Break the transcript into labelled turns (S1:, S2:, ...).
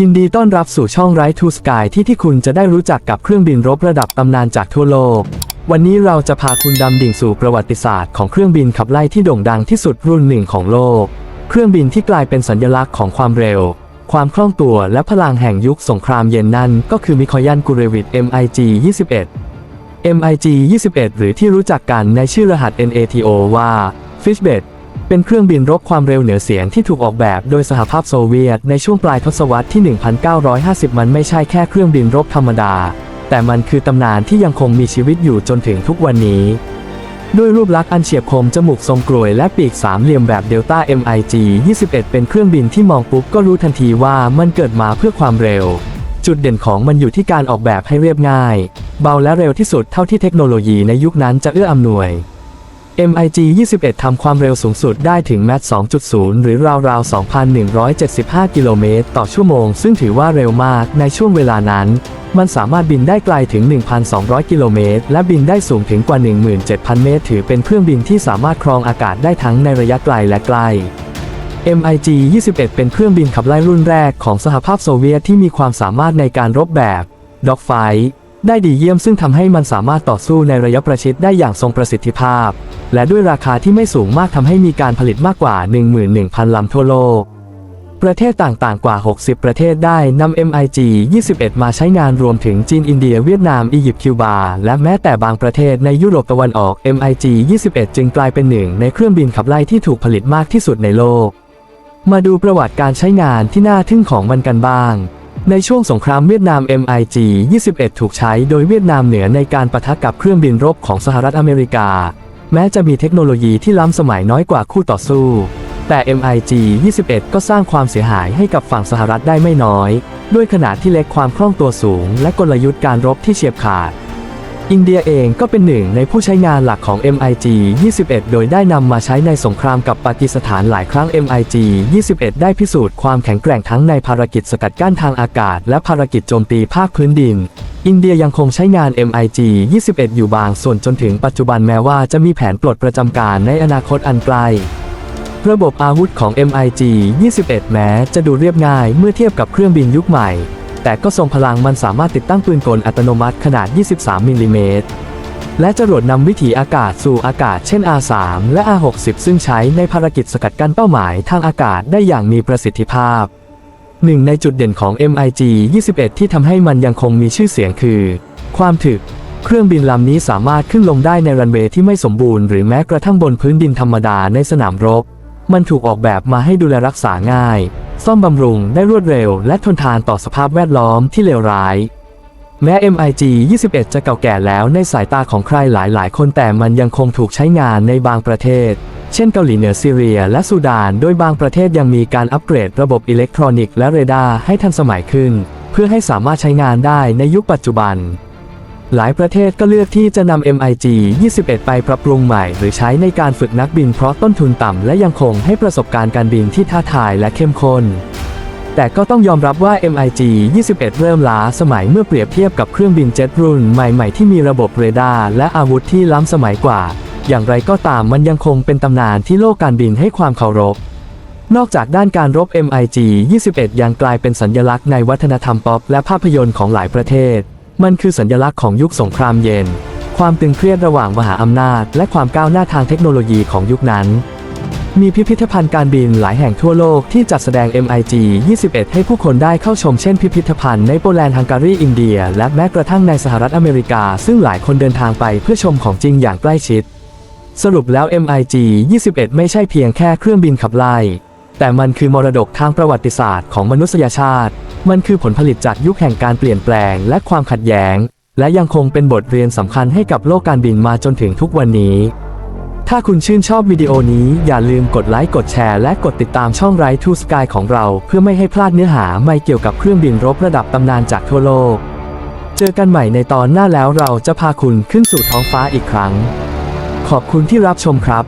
S1: ยินดีต้อนรับสู่ช่อง Right to Sky ที่ที่คุณจะได้รู้จักกับเครื่องบินรบระดับตำนานจากทั่วโลก วันนี้เราจะพาคุณดำดิ่งสู่ประวัติศาสตร์ของเครื่องบินขับไล่ที่โด่งดังที่สุดรุ่นหนึ่งของโลก เครื่องบินที่กลายเป็นสัญลักษณ์ของความเร็ว ความคล่องตัวและพลังแห่งยุคสงครามเย็นนั่นก็คือมิคอยันกูเรวิต MiG 21 MiG 21 หรือที่รู้จักกันในชื่อรหัส NATO ว่า Fishbed เป็นเครื่องบินรบความเร็วเหนือเสียงที่ถูกออกแบบโดยสหภาพโซเวียตในช่วงปลายทศวรรษที่ 1950 มันไม่ใช่แค่เครื่องบินรบธรรมดา แต่มันคือตำนานที่ยังคงมีชีวิตอยู่จนถึงทุกวันนี้ ด้วยรูปลักษณ์อันเฉียบคมจมูกทรงกลวยและปีกสามเหลี่ยมแบบเดลต้า MiG 21 เป็นเครื่องบินที่มองปุ๊บก็รู้ทันทีว่ามันเกิดมาเพื่อความเร็ว จุดเด่นของมันอยู่ที่การออกแบบให้เรียบง่าย เบาและเร็วที่สุดเท่าที่เทคโนโลยีในยุคนั้นจะเอื้ออำนวย MiG 21 ทำความเร็วสูงสุดได้ถึงแมท2.0 หรือราวๆ 2,175 กิโลเมตรต่อชั่วโมง ซึ่งถือว่าเร็วมากในช่วงเวลานั้น มันสามารถบินได้ไกลถึง 1,200 กิโลเมตร และบินได้สูงถึงกว่า 17,000 เมตร ถือเป็นเครื่องบินที่สามารถครองอากาศได้ทั้งในระยะไกลและใกล้ MiG 21 เป็นเครื่องบินขับไล่รุ่นแรกของสหภาพโซเวียตที่มีความสามารถในการรบแบบ Dogfight ได้ดีเยี่ยมซึ่งทำให้มันสามารถต่อสู้ในระยะประชิดได้อย่างทรงประสิทธิภาพ และด้วยราคาที่ไม่สูงมากทำให้มีการผลิตมากกว่า 11,000ลำทั่วโลก ประเทศต่างๆ กว่า 60 ประเทศได้นำ MiG 21 มาใช้งานรวมถึงจีนอินเดียเวียดนามอียิปต์คิวบา และแม้แต่บางประเทศในยุโรปตะวันออก MiG 21 จึงกลายเป็นหนึ่งในเครื่องบินขับไล่ที่ถูกผลิตมากที่สุดในโลก มาดูประวัติการใช้งานที่น่าทึ่งของมันกันบ้าง ในช่วงสงครามเวียดนาม MiG 21 ถูกใช้โดยเวียดนามเหนือในการปะทะกับเครื่องบินรบของสหรัฐอเมริกา แม้จะมีเทคโนโลยีที่ล้ำสมัยน้อยกว่าคู่ต่อสู้ แต่ MiG 21 ก็สร้างความเสียหายให้กับฝั่งสหรัฐได้ไม่น้อย ด้วยขนาดที่เล็กความคล่องตัวสูง และกลยุทธ์การรบที่เฉียบขาด อินเดียเองก็เป็นหนึ่งในผู้ใช้งานหลักของ MiG 21 โดยได้นำมาใช้ในสงครามกับปากีสถานหลายครั้ง MiG 21 ได้พิสูจน์ความแข็งแกร่งทั้งในภารกิจสกัดกั้นทางอากาศ และภารกิจโจมตีภาคพื้นดิน อินเดียยังคงใช้งาน MiG 21 อยู่บางส่วนจนถึงปัจจุบันแม้ว่าจะมีแผนปลดประจำการในอนาคตอันไกลระบบอาวุธของ MiG 21 แม้จะดูเรียบง่ายเมื่อเทียบกับเครื่องบินยุคใหม่ แต่ก็ทรงพลังมันสามารถติดตั้งปืนกลอัตโนมัติขนาด 23มิลลิเมตรและจรวดนำวิถีอากาศสู่อากาศเช่น R3 และ R60 ซึ่งใช้ในภารกิจสกัดกั้นเป้าหมายทางอากาศได้อย่างมีประสิทธิภาพ หนึ่งในจุดเด่นของ MiG 21 ที่ทำให้มันยังคงมีชื่อเสียงคือ ความถึก เครื่องบินลำนี้สามารถขึ้นลงได้ในรันเวย์ที่ไม่สมบูรณ์หรือแม้กระทั่งบนพื้นดินธรรมดาในสนามรบ มันถูกออกแบบมาให้ดูแลรักษาง่าย ซ่อมบำรุงได้รวดเร็ว และทนทานต่อสภาพแวดล้อมที่เลวร้าย แม้ MiG 21 จะเก่าแก่แล้วในสายตาของใครหลายๆ คนแต่มันยังคงถูกใช้งานในบางประเทศ เช่นเกาหลีเหนือซีเรีย และซูดาน โดยบางประเทศยังมีการอัปเกรดระบบอิเล็กทรอนิกส์และเรดาร์ให้ทันสมัยขึ้น เพื่อให้สามารถใช้งานได้ในยุคปัจจุบัน หลายประเทศก็เลือกที่จะนำ MiG 21 ไปปรับปรุงใหม่ หรือใช้ในการฝึกนักบินเพราะต้นทุนต่ำและยังคงให้ประสบการณ์การบินที่ท้าทายและเข้มข้น แต่ก็ต้องยอมรับว่า MiG 21 เริ่มล้าสมัยเมื่อเปรียบเทียบกับเครื่องบินเจ็ตรุ่นใหม่ๆที่มีระบบเรดาร์และอาวุธที่ล้ำสมัยกว่า อย่างไรก็ตามมันยังคงเป็นตำนานที่โลกการบินให้ความเคารพ นอกจากด้านการรบ MiG 21 ยังกลายเป็นสัญลักษณ์ในวัฒนธรรมป๊อปและภาพยนตร์ของหลายประเทศ มันคือสัญลักษณ์ของยุคสงครามเย็น ความตึงเครียดระหว่างมหาอำนาจ และความก้าวหน้าทางเทคโนโลยีของยุคนั้น มีพิพิธภัณฑ์การบินหลายแห่งทั่วโลกที่จัดแสดง MiG 21 ให้ผู้คนได้เข้าชมเช่นพิพิธภัณฑ์ในโปแลนด์ฮังการีอินเดีย และแม้กระทั่งในสหรัฐอเมริกา ซึ่งหลายคนเดินทางไปเพื่อชมของจริงอย่างใกล้ชิด สรุปแล้ว MiG 21 ไม่ใช่เพียงแค่เครื่องบินขับไล่แต่มันคือมรดกทางประวัติศาสตร์ของมนุษยชาติ มันคือผลผลิตจากยุคแห่งการเปลี่ยนแปลงและความขัดแย้ง และยังคงเป็นบทเรียนสำคัญให้กับโลกการบินมาจนถึงทุกวันนี้ ถ้าคุณชื่นชอบวิดีโอนี้อย่าลืมกดไลค์กดแชร์และกดติดตามช่อง Right to Sky ของเรา เพื่อไม่ให้พลาดเนื้อหาไม่เกี่ยวกับเครื่องบินรบระดับตำนานจากทั่วโลก เจอกันใหม่ในตอนหน้าแล้วเราจะพาคุณขึ้นสู่ท้องฟ้าอีกครั้ง ขอบคุณที่รับชมครับ